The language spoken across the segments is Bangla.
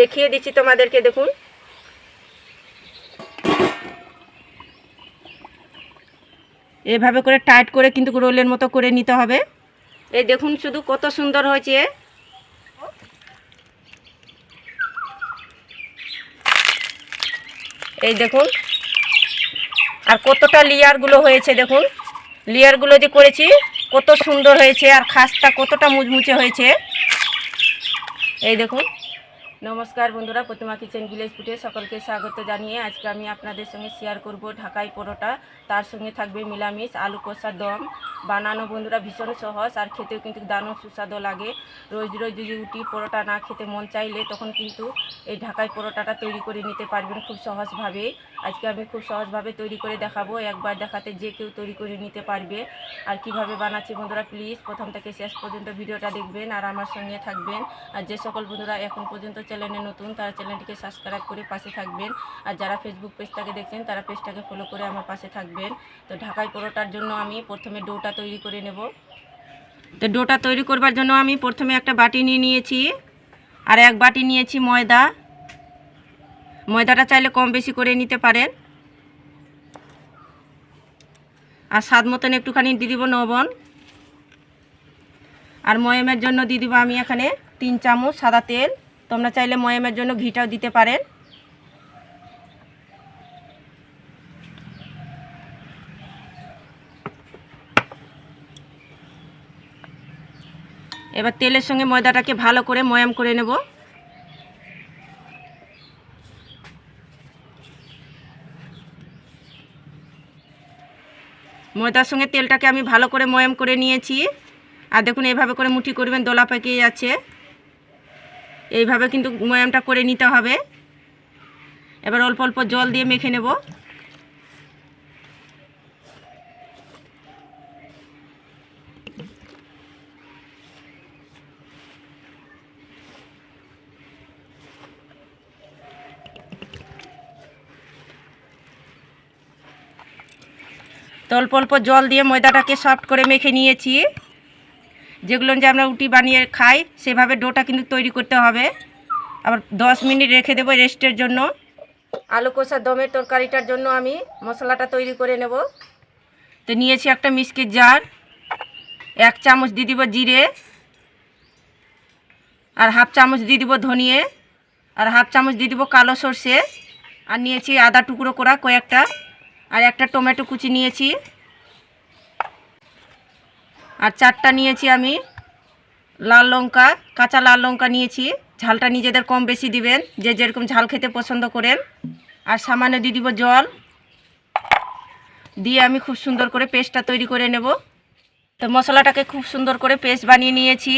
দেখিয়ে দিচ্ছি তোমাদেরকে দেখুন। এভাবে করে টাইট করে কিন্তু রোলের মতো করে নিতে হবে। এই দেখুন শুধু কত সুন্দর হয়েছে। এই দেখুন। আর কতটা লেয়ারগুলো হয়েছে দেখুন। লেয়ারগুলো যে করেছি কত সুন্দর হয়েছে আর খাসটা কতটা মুচমুচে হয়েছে। এই দেখুন। নমস্কার বন্ধুরা, প্রতিমা কিচেন ভিলেজ ফুটে সকলকে স্বাগত জানিয়ে আজকে আমি আপনাদের সঙ্গে শেয়ার করব ঢাকাই পরোটা। তার সঙ্গে থাকবে মিলামিশ, আলু কষা দম। বানানো বন্ধুরা ভীষণ সহজ আর খেতেও কিন্তু দারুণ সুস্বাদু লাগে। রোজ রোজ যদি রুটি, পরোটা না খেতে মন চাইলে তখন কিন্তু এই ঢাকাই পরোটাটা তৈরি করে নিতে পারবেন খুব সহজভাবে। আজকে আমি খুব সহজভাবে তৈরি করে দেখাবো, একবার দেখাতে যে কেউ তৈরি করে নিতে পারবে। আর কীভাবে বানাচ্ছি বন্ধুরা প্লিজ প্রথম থেকে শেষ পর্যন্ত ভিডিওটা দেখবেন আর আমার সঙ্গে থাকবেন। আর যে সকল বন্ধুরা এখন পর্যন্ত চ্যানেলে নতুন, তারা চ্যানেলটিকে সাবস্ক্রাইব করে পাশে থাকবেন। আর যারা ফেসবুক পেজটাকে দেখছেন, তারা পেজটাকে ফলো করে আমার পাশে থাকবেন। তো ঢাকাই পরোটার জন্য আমি প্রথমে ডোটা তৈরি করে নেব। তো ডোটা তৈরি করবার জন্য আমি প্রথমে একটা বাটি নিয়ে নিয়েছি। আর এক বাটি নিয়েছি ময়দা। ময়দাটা চাইলে কম বেশি করে নিতে পারেন। আর স্বাদ মতন একটুখানি দিয়ে দিব নবন আর ময়মের জন্য দিয়ে দিব আমি এখানে তিন চামচ সাদা তেল। তোমরা চাইলে ময়ামের জন্য ঘিটাও দিতে পারেন। এবার তেলের সঙ্গে ময়দাটাকে ভালো করে ময়াম করে নেব। ময়দার সঙ্গে তেলটাকে আমি ভালো করে ময়াম করে নিয়েছি। আর দেখুন এভাবে করে মুঠি করবেন, দোলা পেকে যাচ্ছে। এইভাবে কিন্তু ময়ামটা করে নিতে হবে। এবার অল্প অল্প জল দিয়ে মেখে নেব। তো অল্প অল্প জল দিয়ে ময়দাটাকে সফট করে মেখে নিয়েছি। যেগুলো যে আমরা রুটি বানিয়ে খাই, সেভাবে ডোটা কিন্তু তৈরি করতে হবে। আবার দশ মিনিট রেখে দেবো রেস্টের জন্য। আলু কষা দমের তরকারিটার জন্য আমি মশলাটা তৈরি করে নেব। তো নিয়েছি একটা মিষ্টির জার, এক চামচ দিয়ে দিব জিরে, আর হাফ চামচ দিয়ে দিব ধনিয়ে, আর হাফ চামচ দিয়ে দিব কালো সর্ষে, আর নিয়েছি আদা টুকরো করা কয়েকটা, আর একটা টমেটো কুচি নিয়েছি। আর চারটা নিয়েছি আমি। লাল লঙ্কা, কাঁচা লাল লঙ্কা নিয়েছি। ঝালটা নিজেদের কম বেশি দিবেন, যে যেরকম ঝাল খেতে পছন্দ করেন। আর সামান্য দিয়ে দিব জল। দিয়ে আমি খুব সুন্দর করে পেস্টটা তৈরি করে নেব। তো মশলাটাকে খুব সুন্দর করে পেস্ট বানিয়ে নিয়েছি।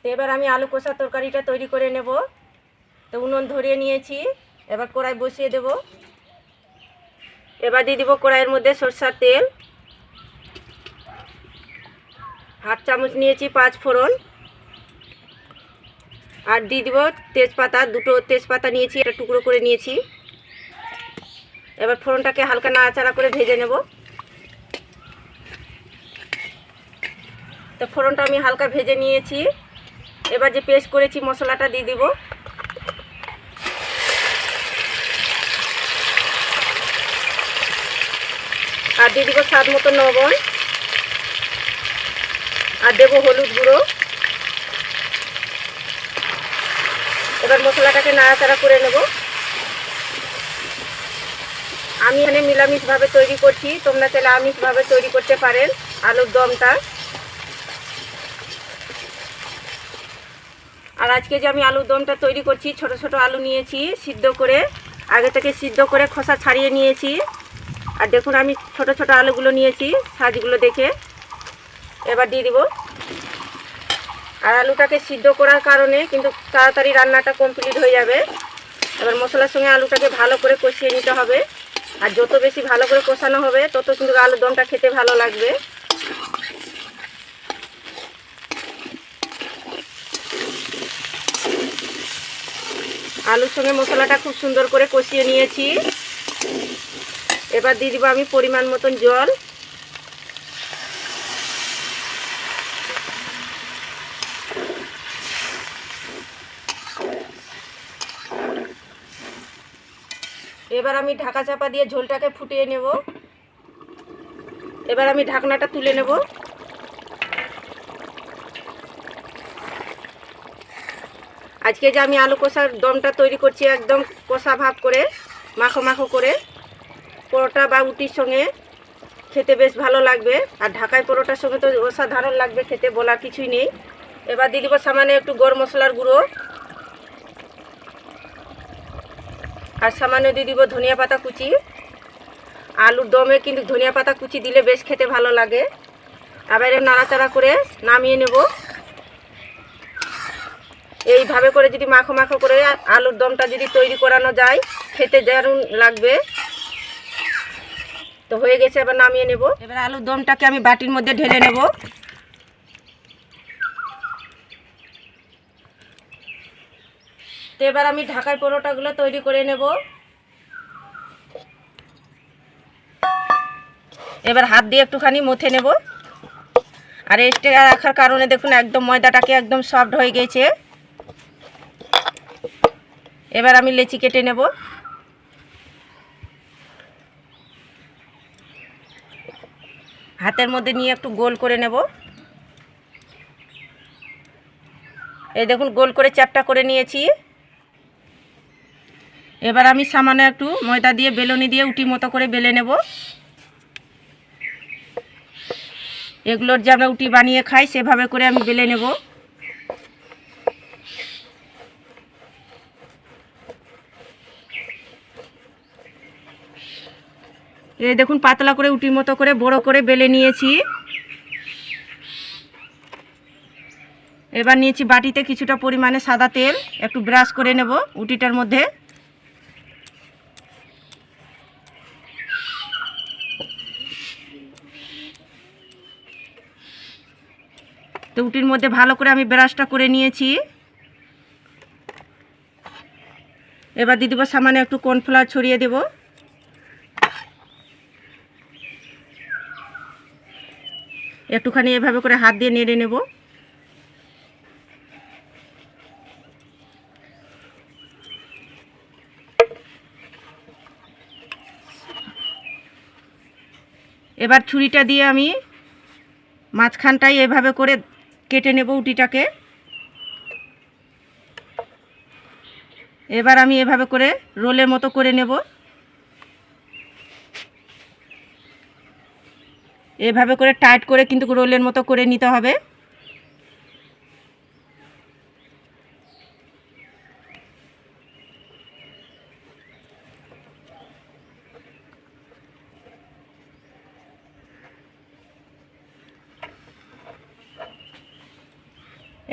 তো এবার আমি আলু কষা তরকারিটা তৈরি করে নেব। তো উনুন ধরিয়ে নিয়েছি। এবার কড়াই বসিয়ে দেব। এবার দিয়ে দিব কড়াইয়ের মধ্যে সরষার তেল। হাফ চামচ নিয়েছি পাঁচ ফোড়ন। আর দিয়ে দিব তেজপাতা, দুটো তেজপাতা নিয়েছি, একটা টুকরো করে নিয়েছি। এবার ফোড়নটাকে হালকা নাড়াচাড়া করে ভেজে নেব। তো ফোড়নটা আমি হালকা ভেজে নিয়েছি। এবার যে পেস্ট করেছি, মশলাটা দিয়ে দিব। আর দিয়ে দিব স্বাদ মতো লবণ। আর দেবো হলুদ গুঁড়ো। এবার মশলাটাকে নাড়াচাড়া করে নেব। আমি এখানে নিরামিষভাবে তৈরি করছি। তোমরা চাইলে আমিষভাবে তৈরি করতে পারেন আলুর দমটা। আর আজকে যে আমি আলুর দমটা তৈরি করছি, ছোট ছোট আলু নিয়েছি সিদ্ধ করে, আগে থেকে সিদ্ধ করে খোসা ছাড়িয়ে নিয়েছি। আর দেখুন, আমি ছোট ছোট আলুগুলো নিয়েছি সাজগুলো দেখে। এবার দিয়ে দিব। আর আলুটাকে সিদ্ধ করার কারণে কিন্তু তাড়াতাড়ি রান্নাটা কমপ্লিট হয়ে যাবে। এবার মশলার সঙ্গে আলুটাকে ভালো করে কষিয়ে নিতে হবে। আর যত বেশি ভালো করে কষানো হবে, তত কিন্তু আলুর দমটা খেতে ভালো লাগবে। আলুর সঙ্গে মশলাটা খুব সুন্দর করে কষিয়ে নিয়েছি। এবার দিয়ে দিব আমি পরিমাণ মতন জল। এবার আমি ঢাকা চাপা দিয়ে ঝোলটাকে ফুটিয়ে নেব। এবার আমি ঢাকনাটা তুলে নেব। আজকে যে আমি আলু কষার দমটা তৈরি করছি একদম কষা ভাব করে, মাখো মাখো করে, পরোটা বা উটির সঙ্গে খেতে বেশ ভালো লাগবে। আর ঢাকায় পরোটার সঙ্গে তো অসাধারণ লাগবে খেতে, বলার কিছুই নেই। এবার দিয়ে দিব সামান্য একটু গরম মশলার গুঁড়ো। আর সামান্য দিয়ে দিব ধনিয়া পাতা কুচি। আলুর দমে কিন্তু ধনিয়া পাতা কুচি দিলে বেশ খেতে ভালো লাগে। আবার নাড়াচাড়া করে নামিয়ে নেব। এইভাবে করে যদি মাখো মাখো করে আলুর দমটা যদি তৈরি করানো যায়, খেতে দারুণ লাগবে। তো হয়ে গেছে, এবার নামিয়ে নেব। এবার আলুর দমটাকে আমি বাটির মধ্যে ঢেলে নেব। তো এবার আমি ঢাকায় পরোটাগুলো তৈরি করে নেব। এবার হাত দিয়ে একটুখানি মথে নেব। আর এটা রাখার কারণে দেখুন একদম ময়দাটাকে একদম সফট হয়ে গেছে। এবার আমি লেচি কেটে নেব। হাতের মধ্যে নিয়ে একটু গোল করে নেব। এই দেখুন গোল করে চ্যাপটা করে নিয়েছি। এবার আমি সামান্য একটু ময়দা দিয়ে, বেলনি দিয়ে উটি মতো করে বেলে নেব। এগুলোর যে আমরা উটি বানিয়ে খাই, সেভাবে করে আমি বেলে নেব। এই দেখুন, পাতলা করে উটির মতো করে, বড় করে বেলে নিয়েছি। এবার নিয়েছি বাটিতে কিছুটা পরিমাণে সাদা তেল, একটু ব্রাশ করে নেব উটিটার মধ্যে। তো উটির মধ্যে ভালো করে আমি ব্রাশটা করে নিয়েছি। এবার দিয়ে দেবো সামান্য একটু কর্নফ্লাওয়ার ছড়িয়ে দেব। একটুখানি এভাবে করে হাত দিয়ে নেড়ে নেব। এবার ছুরিটা দিয়ে আমি মাঝখানটাই এভাবে করে কেটে নেব উটিটাকে। এবার আমি এভাবে করে রোলের মতো করে নেব। এভাবে করে টাইট করে কিন্তু রোলের মতো করে নিতে হবে।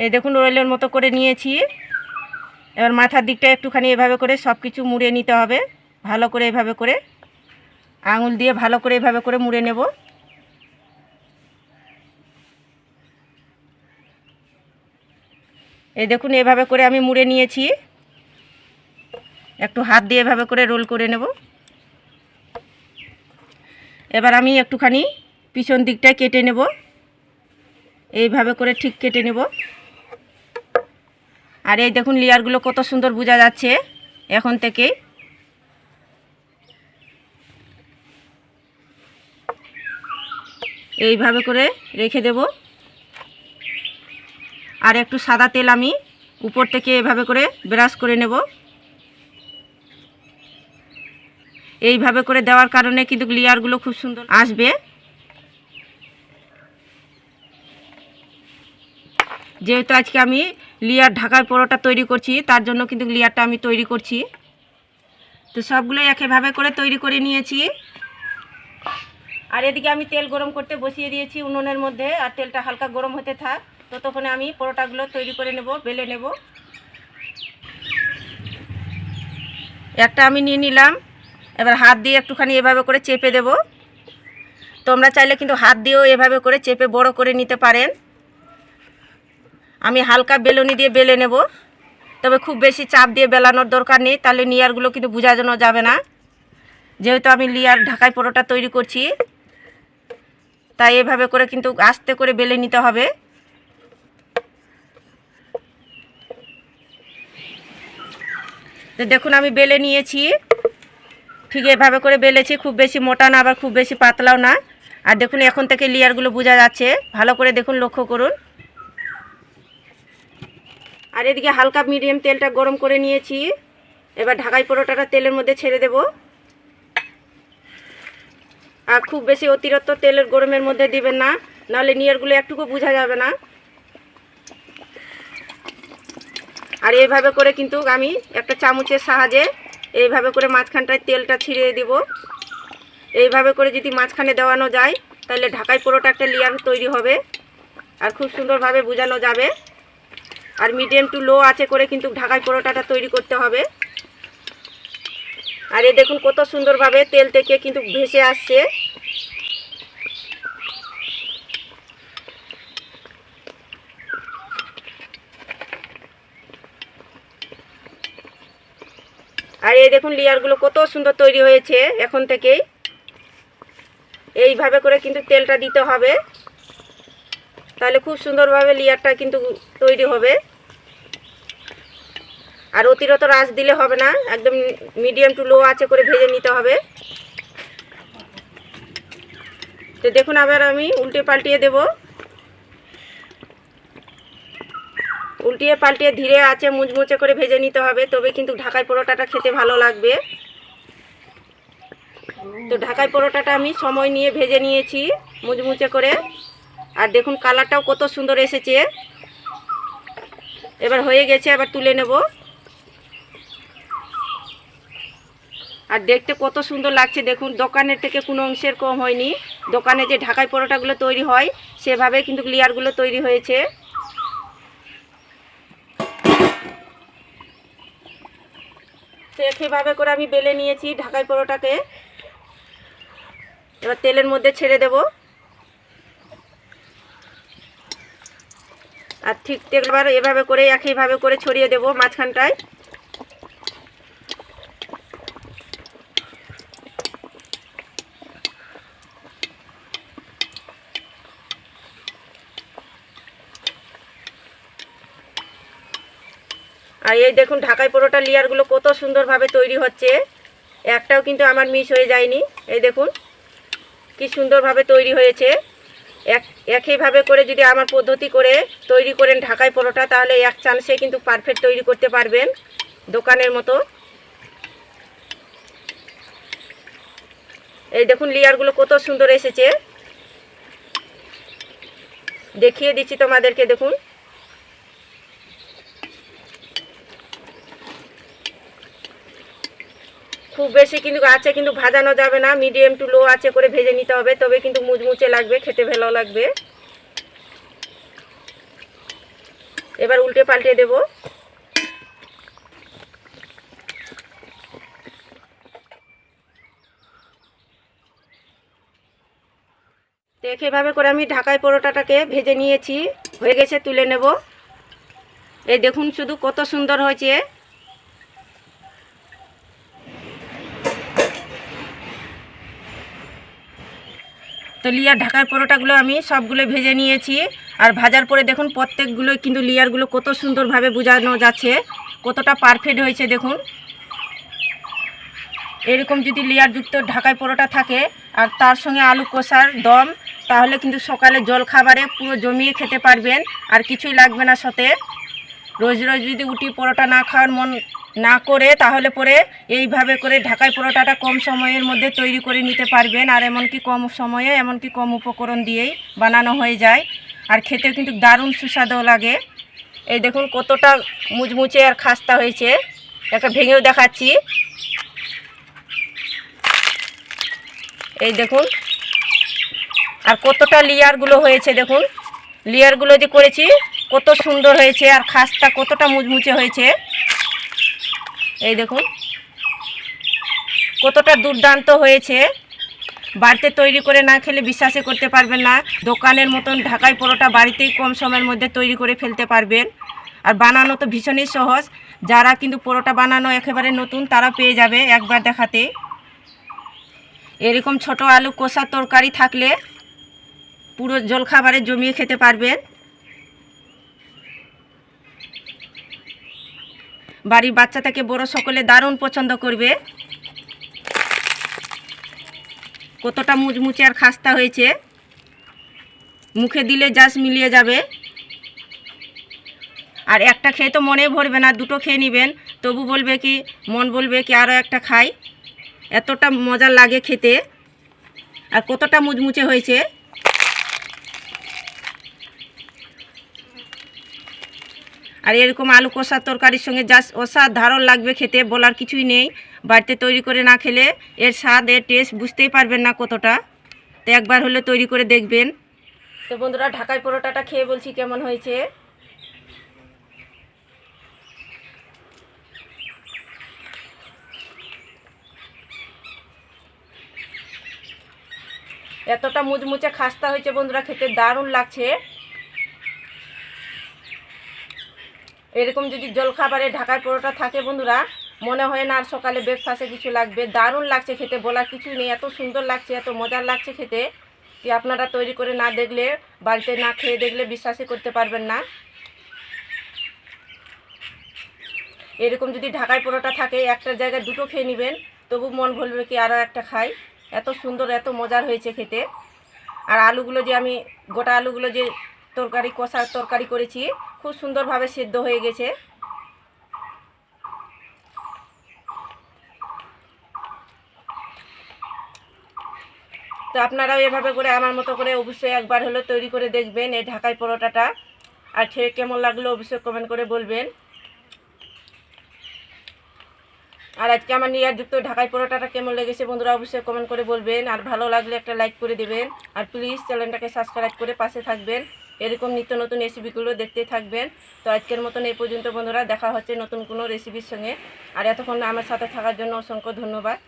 এই দেখুন রোলের মতো করে নিয়েছি। এবার মাথার দিকটা একটুখানি এভাবে করে সব কিছু মুড়ে নিতে হবে। ভালো করে এভাবে করে। আঙুল দিয়ে ভালো করে এভাবে করে মুড়ে নেব। এই দেখুন, এভাবে করে আমি মুড়ে নিয়েছি। একটু হাত দিয়ে এভাবে করে রোল করে নেব। এবার আমি একটুখানি পিছন দিকটায় কেটে নেব। এইভাবে করে ঠিক কেটে নেব। আর এই দেখুন লেয়ারগুলো কত সুন্দর বোঝা যাচ্ছে এখন থেকেই এইভাবে করে রেখে দেব। আর একটু সাদা তেল আমি উপর থেকে এভাবে করে ব্রাশ করে নেব। এইভাবে করে দেওয়ার কারণে কিন্তু লেয়ারগুলো খুব সুন্দর আসবে। যেহেতু আজকে আমি লিয়ার ঢাকায় পরোটা তৈরি করছি, তার জন্য কিন্তু লিয়ারটা আমি তৈরি করছি। তো সবগুলোই একইভাবে করে তৈরি করে নিয়েছি। আর এদিকে আমি তেল গরম করতে বসিয়ে দিয়েছি উনুনের মধ্যে, আর তেলটা হালকা গরম হতে থাক। ততক্ষণে আমি পরোটাগুলো তৈরি করে নেব, বেলে নেব। একটা আমি নিয়ে নিলাম, এবার হাত দিয়ে একটুখানি এভাবে করে চেপে দেব। তোমরা চাইলে কিন্তু হাত দিয়েও এভাবে করে চেপে বড় করে নিতে পারেন। আমি হালকা বেলুনি দিয়ে বেলে নেব। তবে খুব বেশি চাপ দিয়ে বেলানোর দরকার নেই, তাহলে লিয়ারগুলো কিন্তু বোঝানো যাবে না। যেহেতু আমি লিয়ার ঢাকায় পরোটা তৈরি করছি, তাই এভাবে করে কিন্তু আস্তে করে বেলে নিতে হবে। তো দেখুন, আমি বেলে নিয়েছি। ঠিক এভাবে করে বেলেছি, খুব বেশি মোটা না, আবার খুব বেশি পাতলাও না। আর দেখুন, এখন থেকে লেয়ারগুলো বোঝা যাচ্ছে। ভালো করে দেখুন, লক্ষ্য করুন। আর এদিকে হালকা মিডিয়াম তেলটা গরম করে নিয়েছি। এবার ঢাকাই পরোটাটা তেলের মধ্যে ছেড়ে দেব। আর খুব বেশি অতিরিক্ত তেলের গরমের মধ্যে দিবেন না, নাহলে নিয়ারগুলো একটুকু বোঝা যাবে না। আর এইভাবে করে কিন্তু আমি একটা চামচের সাহায্যে এইভাবে করে মাঝখানটায় তেলটা ছিঁড়ে দিব। এইভাবে করে যদি মাঝখানে দেওয়ানো যায়, তাহলে ঢাকাই পরোটা একটা লেয়ার তৈরি হবে। আর খুব সুন্দরভাবে বোঝানো যাবে। আর মিডিয়াম টু লো আছে করে কিন্তু ঢাকাই পরোটাটা তৈরি করতে হবে। আর এ দেখুন কত সুন্দরভাবে তেল থেকে কিন্তু ভেসে আসছে। আর এই দেখুন লেয়ারগুলো কত সুন্দর তৈরি হয়েছে এখন থেকেই। এইভাবে করে কিন্তু তেলটা দিতে হবে। তাহলে খুব সুন্দরভাবে লেয়ারটা কিন্তু তৈরি হবে। আর অতিরিক্ত রাস দিলে হবে না, একদম মিডিয়াম টু লো আছে করে ভেজে নিতে হবে। তো দেখুন আবার আমি উল্টে পাল্টিয়ে দেব। উল্টিয়ে পাল্টিয়ে ধীরে আছে মুচমুচে করে ভেজে নিতে হবে, তবে কিন্তু ঢাকাই পরোটাটা খেতে ভালো লাগবে। তো ঢাকাই পরোটাটা আমি সময় নিয়ে ভেজে নিয়েছি, মুচমুচে করে। আর দেখুন কালারটাও কত সুন্দর এসেছে। এবার হয়ে গেছে, এবার তুলে নেব। আর দেখতে কত সুন্দর লাগছে, দেখুন, দোকানের থেকে কোনো অংশের কম হয়নি। দোকানে যে ঢাকাই পরোটাগুলো তৈরি হয়, সেভাবে কিন্তু লেয়ারগুলো তৈরি হয়েছে। একইভাবে করে আমি বেলে নিয়েছি ঢাকাই পরোটাকে। এবার তেলের মধ্যে ছেড়ে দেব। আর ঠিক এবার এভাবে করে একইভাবে করে ছড়িয়ে দেব মাঝখানটায়। আর এই দেখুন ঢাকাই পরোটা লেয়ারগুলো কত সুন্দরভাবে তৈরি হচ্ছে। একটাও কিন্তু আমার মিস হয়ে যায়নি। এই দেখুন, কি সুন্দরভাবে তৈরি হয়েছে। এক একইভাবে করে যদি আমার পদ্ধতি করে তৈরি করেন ঢাকায় পরোটা, তাহলে এক চান্সে কিন্তু পারফেক্ট তৈরি করতে পারবেন দোকানের মতো। এই দেখুন লেয়ারগুলো কত সুন্দর এসেছে। দেখিয়ে দিচ্ছি তোমাদেরকে, দেখুন। খুব বেশি কিন্তু আছে, কিন্তু ভাজানো যাবে না। মিডিয়াম টু লো আছে করে ভেজে নিতে হবে, তবে কিন্তু মুচমুচে লাগবে, খেতে ভালো লাগবে। এবার উল্টে পাল্টে দেব। তো এভাবে করে আমি ঢাকাই পরোটাটাকে ভেজে নিয়েছি, হয়ে গেছে, তুলে নেব। এই দেখুন শুধু কত সুন্দর হয়েছে। তো লিয়ার ঢাকার পরোটাগুলো আমি সবগুলো ভেজে নিয়েছি। আর ভাজার পরে দেখুন প্রত্যেকগুলোই কিন্তু লিয়ারগুলো কত সুন্দরভাবে বোঝানো যাচ্ছে, কতটা পারফেক্ট হয়েছে দেখুন। এরকম যদি লেয়ারযুক্ত ঢাকায় পরোটা থাকে, আর তার সঙ্গে আলু কষার দম, তাহলে কিন্তু সকালে জল খাবারে পুরো জমিয়ে খেতে পারবেন, আর কিছুই লাগবে না সাথে। রোজ রোজ যদি উটি পরোটা না খাওয়ার মন না করে, তাহলে পরে এইভাবে করে ঢাকাই পরোটাটা কম সময়ের মধ্যে তৈরি করে নিতে পারবেন। আর এমনকি কম সময়ে, এমনকি কম উপকরণ দিয়েই বানানো হয়ে যায়। আর খেতেও কিন্তু দারুণ সুস্বাদু লাগে। এই দেখুন কতটা মুচমুচে আর খাস্তা হয়েছে। একটা ভেঙেও দেখাচ্ছি। এই দেখুন। আর কতটা লেয়ারগুলো হয়েছে দেখুন। লেয়ারগুলো যে করেছি কত সুন্দর হয়েছে আর খাসটা কতটা মুচমুচে হয়েছে। এই দেখুন। কতটা দুর্দান্ত হয়েছে। বাড়িতে তৈরি করে না খেলে বিশ্বাসই করতে পারবেন না। দোকানের মতন ঢাকাই পরোটা বাড়িতেই কম সময়ের মধ্যে তৈরি করে ফেলতে পারবেন। আর বানানো তো ভীষণই সহজ। যারা কিন্তু পরোটা বানানো একেবারে নতুন তারা পেয়ে যাবে একবার দেখাতে। এরকম ছোট আলু কষা তরকারি থাকলে পুরো জলখাবারে জমিয়ে খেতে পারবেন। বাড়ির বাচ্চা থেকে বড় সকলে দারুণ পছন্দ করবে। কতটা মুচমুচে আর খাস্তা হয়েছে। মুখে দিলে জাস্ট মিলিয়ে যাবে। আর একটা খেয়ে তো মনে ভরবে না, দুটো খেয়ে নেবেন। তবু বলবে কি, মন বলবে কি আরও একটা খাই। এতটা মজা লাগে খেতে। আর কতটা মুচমুচে হয়েছে। আর এরকম আলু কষা তরকারির সঙ্গে যা অসাধারণ লাগবে খেতে, বলার কিছুই নেই। বাড়িতে তৈরি করে না খেলে এর স্বাদ, এর টেস্ট বুঝতেই পারবেন না কতটা। তো একবার হলে তৈরি করে দেখবেন। তো বন্ধুরা ঢাকাই পরোটাটা খেয়ে বলছি কেমন হয়েছে? এতটা মুচমুচে খাস্তা হয়েছে বন্ধুরা, খেতে দারুণ লাগছে। এরকম যদি জলখাবারে ঢাকার পরোটা থাকে বন্ধুরা, মনে হয় না আর সকালে ব্রেকফাস্টে কিছু লাগবে। দারুণ লাগছে খেতে, বলার কিছুই নেই। এত সুন্দর লাগছে, এত মজার লাগছে খেতে কি আপনারা তৈরি করে না দেখলে, বাড়িতে না খেয়ে দেখলে বিশ্বাসই করতে পারবেন না। এরকম যদি ঢাকায় পরোটা থাকে, একটা জায়গায় দুটো খেয়ে নেবেন, তবু মন ভরবে কি আরও একটা খাই। এত সুন্দর, এত মজার হয়েছে খেতে। আর আলুগুলো যে আমি, গোটা আলুগুলো যে তরকারি কষা তরকারি করেছি। খুব সুন্দরভাবে সেদ্ধ হয়ে গেছে। তো আপনারাও এভাবে করে আমার মতো করে অবশ্যই একবার হলো তৈরি করে দেখবেন এই ঢাকাই পরোটাটা। আর খেয়ে কেমন লাগল অবশ্যই কমেন্ট করে বলবেন। আর আজকে আমার নিয়ারযুক্ত ঢাকাই পরোটাটা কেমন লেগেছে বন্ধুরা অবশ্যই কমেন্ট করে বলবেন। আর ভালো লাগলে একটা লাইক করে দেবেন। আর প্লিজ চ্যানেলটাকে সাবস্ক্রাইব করে পাশে থাকবেন। এরকম নিত্য নতুন রেসিপিগুলো দেখতে থাকবেন। তো আজকের মতন এই পর্যন্ত বন্ধুরা, দেখা হচ্ছে নতুন কোনো রেসিপির সঙ্গে। আর এতক্ষণ আমার সাথে থাকার জন্য অসংখ্য ধন্যবাদ।